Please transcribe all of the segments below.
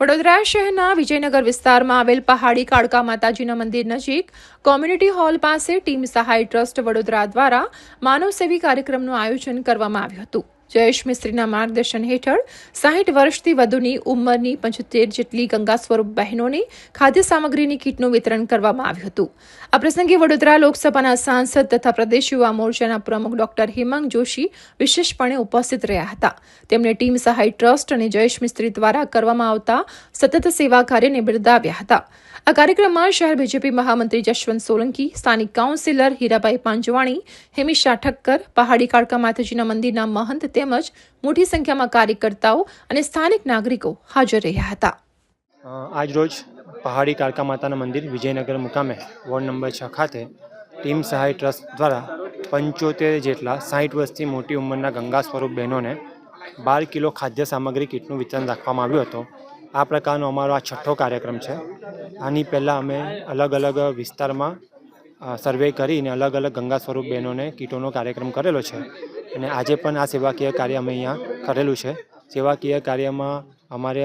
વડોદરા શહેરના વિજયનગર વિસ્તારમાં આવેલ પહાડી કાળકા માતાજીના મંદિર નજીક કોમ્યુનિટી હોલ પાસે ટીમ સહાય ટ્રસ્ટ વડોદરા દ્વારા માનવ સેવી કાર્યક્રમનું આયોજન કરવામાં આવ્યું હતું. જયેશ મિસ્ત્રીના માર્ગદર્શન હેઠળ સાહીઠ વર્ષથી વધુની ઉંમરની પંચોતેર જેટલી ગંગા સ્વરૂપ બહેનોને ખાદ્ય સામગ્રીની કીટનું વિતરણ કરવામાં આવ્યું હતું. આ પ્રસંગે વડોદરા લોકસભાના સાંસદ તથા પ્રદેશ યુવા મોરચાના પ્રમુખ ડોક્ટર હિમાંગ જોશી વિશેષપણે ઉપસ્થિત રહ્યા હતા. તેમણે ટીમ સહાય ટ્રસ્ટ અને જયેશ મિસ્ત્રી દ્વારા કરવામાં આવતા સતત સેવા કાર્યને બિરદાવ્યા હતા. આ કાર્યક્રમમાં શહેર બીજેપી મહામંત્રી જશવંત સોલંકી, સ્થાનિક કાઉન્સિલર હીરાભાઈ પાંજવાણી હેમિશા ઠક્કર પહાડી કાળકા માતાજીના મંદિરના મહંત તેમજ મોટી સંખ્યામાં કાર્યકર્તાઓ અને સ્થાનિક નાગરિકો હાજર રહ્યા હતા. આજ આજરોજ પહાડી કાળકા માતાના મંદિર વિજયનગર મુકામે વોર્ડ નંબર છ ખાતે ટીમ સહાય ટ્રસ્ટ દ્વારા પંચોતેર જેટલા સાઠ વર્ષથી મોટી ઉંમરના ગંગા સ્વરૂપ બહેનોને બાર કિલો ખાદ્ય સામગ્રી કીટનું વિતરણ રાખવામાં આવ્યું હતું. આ પ્રકારનો અમારો આ છઠ્ઠો કાર્યક્રમ છે. આની પહેલાં અમે અલગ અલગ વિસ્તારમાં સર્વે કરીને અલગ અલગ ગંગા સ્વરૂપ બહેનોને કીટોનો કાર્યક્રમ કરેલો છે. અને આજે પણ આ સેવાકીય કાર્ય અમે અહીંયા કરેલું છે. સેવાકીય કાર્યમાં અમારે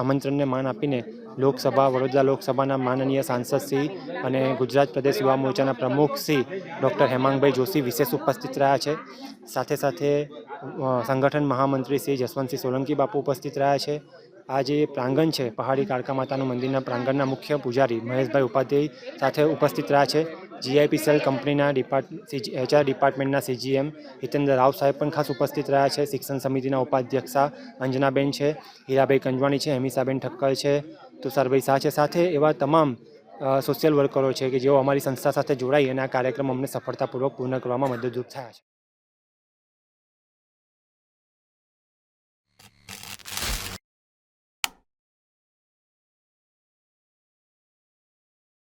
આમંત્રણને માન આપીને લોકસભા, વડોદરા લોકસભાના માનનીય સાંસદ શ્રી અને ગુજરાત પ્રદેશ યુવા મોરચાના પ્રમુખ શ્રી ડૉક્ટર હેમાંગભાઈ જોશી વિશેષ ઉપસ્થિત રહ્યા છે. સાથે સાથે સંગઠન મહામંત્રી શ્રી જસવંતસિંહ સોલંકી બાપુ ઉપસ્થિત રહ્યા છે. આ જે પ્રાંગણ છે, પહાડી કાળકા માતાનું મંદિરના પ્રાંગણના મુખ્ય પૂજારી મહેશભાઈ ઉપાધ્યાય સાથે ઉપસ્થિત રહ્યા છે. જીઆઈપીસીએલ કંપનીના ડિપાર્ટ એચઆર ડિપાર્ટમેન્ટના સીજીએમ હિતેન્દ્ર રાવ સાહેબ પણ ખાસ ઉપસ્થિત રહ્યા છે. શિક્ષણ સમિતિના ઉપાધ્યક્ષા અંજનાબેન છે હીરાભાઈ કંજવાણી છે, હેમિસાબેન ઠક્કર છે, તુષારભાઈ શાહ છે. સાથે એવા તમામ સોશિયલ વર્કરો છે કે જેઓ અમારી સંસ્થા સાથે જોડાઈ અને આ કાર્યક્રમ અમને સફળતાપૂર્વક પૂર્ણ કરવામાં મદદરૂપ થયા છે.